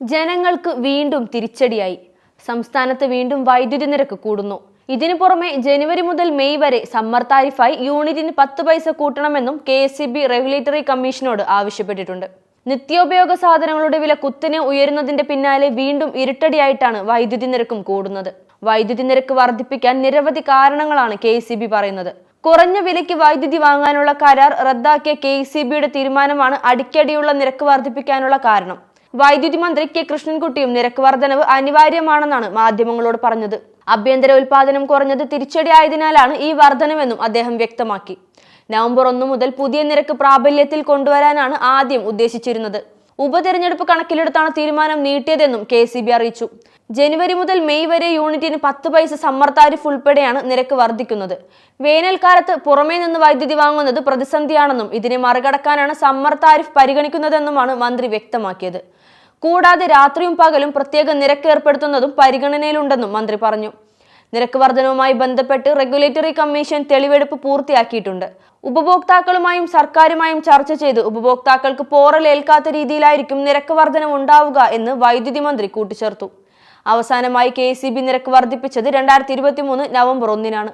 ജനങ്ങൾക്ക് വീണ്ടും തിരിച്ചടിയായി. സംസ്ഥാനത്ത് വീണ്ടും വൈദ്യുതി നിരക്ക് കൂടുന്നു. ഇതിനു പുറമെ ജനുവരി മുതൽ മെയ് വരെ സമ്മർ താരിഫായി യൂണിറ്റിന് പത്ത് പൈസ കൂട്ടണമെന്നും കെ എസ് റെഗുലേറ്ററി കമ്മീഷനോട് ആവശ്യപ്പെട്ടിട്ടുണ്ട്. നിത്യോപയോഗ സാധനങ്ങളുടെ വില കുത്തനെ ഉയരുന്നതിന്റെ പിന്നാലെ വീണ്ടും ഇരുട്ടടിയായിട്ടാണ് വൈദ്യുതി നിരക്കും കൂടുന്നത്. വൈദ്യുതി നിരക്ക് വർദ്ധിപ്പിക്കാൻ നിരവധി കാരണങ്ങളാണ് കെ പറയുന്നത്. കുറഞ്ഞ വിലയ്ക്ക് വൈദ്യുതി വാങ്ങാനുള്ള കരാർ റദ്ദാക്കിയ കെ തീരുമാനമാണ് അടിക്കടിയുള്ള നിരക്ക് വർദ്ധിപ്പിക്കാനുള്ള കാരണം. വൈദ്യുതി മന്ത്രി കെ കൃഷ്ണൻകുട്ടിയും നിരക്ക് വർധനവ് അനിവാര്യമാണെന്നാണ് മാധ്യമങ്ങളോട് പറഞ്ഞത്. ആഭ്യന്തര ഉൽപാദനം കുറഞ്ഞത് തിരിച്ചടിയായതിനാലാണ് ഈ വർധനവെന്നും അദ്ദേഹം വ്യക്തമാക്കി. നവംബർ ഒന്നു മുതൽ പുതിയ നിരക്ക് പ്രാബല്യത്തിൽ കൊണ്ടുവരാനാണ് ആദ്യം ഉദ്ദേശിച്ചിരുന്നത്. ഉപതെരഞ്ഞെടുപ്പ് കണക്കിലെടുത്താണ് തീരുമാനം നീട്ടിയതെന്നും കെ അറിയിച്ചു. ജനുവരി മുതൽ മെയ് വരെ യൂണിറ്റിന് പത്ത് പൈസ സമ്മർ താരിഫ് ഉൾപ്പെടെയാണ് നിരക്ക് വർദ്ധിക്കുന്നത്. വേനൽക്കാലത്ത് പുറമേ നിന്ന് വൈദ്യുതി വാങ്ങുന്നത് പ്രതിസന്ധിയാണെന്നും ഇതിനെ മറികടക്കാനാണ് സമ്മർ താരിഫ് പരിഗണിക്കുന്നതെന്നുമാണ് മന്ത്രി വ്യക്തമാക്കിയത്. കൂടാതെ രാത്രിയും പകലും പ്രത്യേക നിരക്ക് ഏർപ്പെടുത്തുന്നതും പരിഗണനയിലുണ്ടെന്നും മന്ത്രി പറഞ്ഞു. നിരക്ക് വർധനവുമായി ബന്ധപ്പെട്ട് റെഗുലേറ്ററി കമ്മീഷൻ തെളിവെടുപ്പ് പൂർത്തിയാക്കിയിട്ടുണ്ട്. ഉപഭോക്താക്കളുമായും സർക്കാരുമായും ചർച്ച ചെയ്ത് ഉപഭോക്താക്കൾക്ക് പോറലേൽക്കാത്ത രീതിയിലായിരിക്കും നിരക്ക് വർധനം ഉണ്ടാവുക എന്ന് വൈദ്യുതി മന്ത്രി കൂട്ടിച്ചേർത്തു. അവസാനമായി കെ നിരക്ക് വർദ്ധിപ്പിച്ചത് രണ്ടായിരത്തി നവംബർ ഒന്നിനാണ്.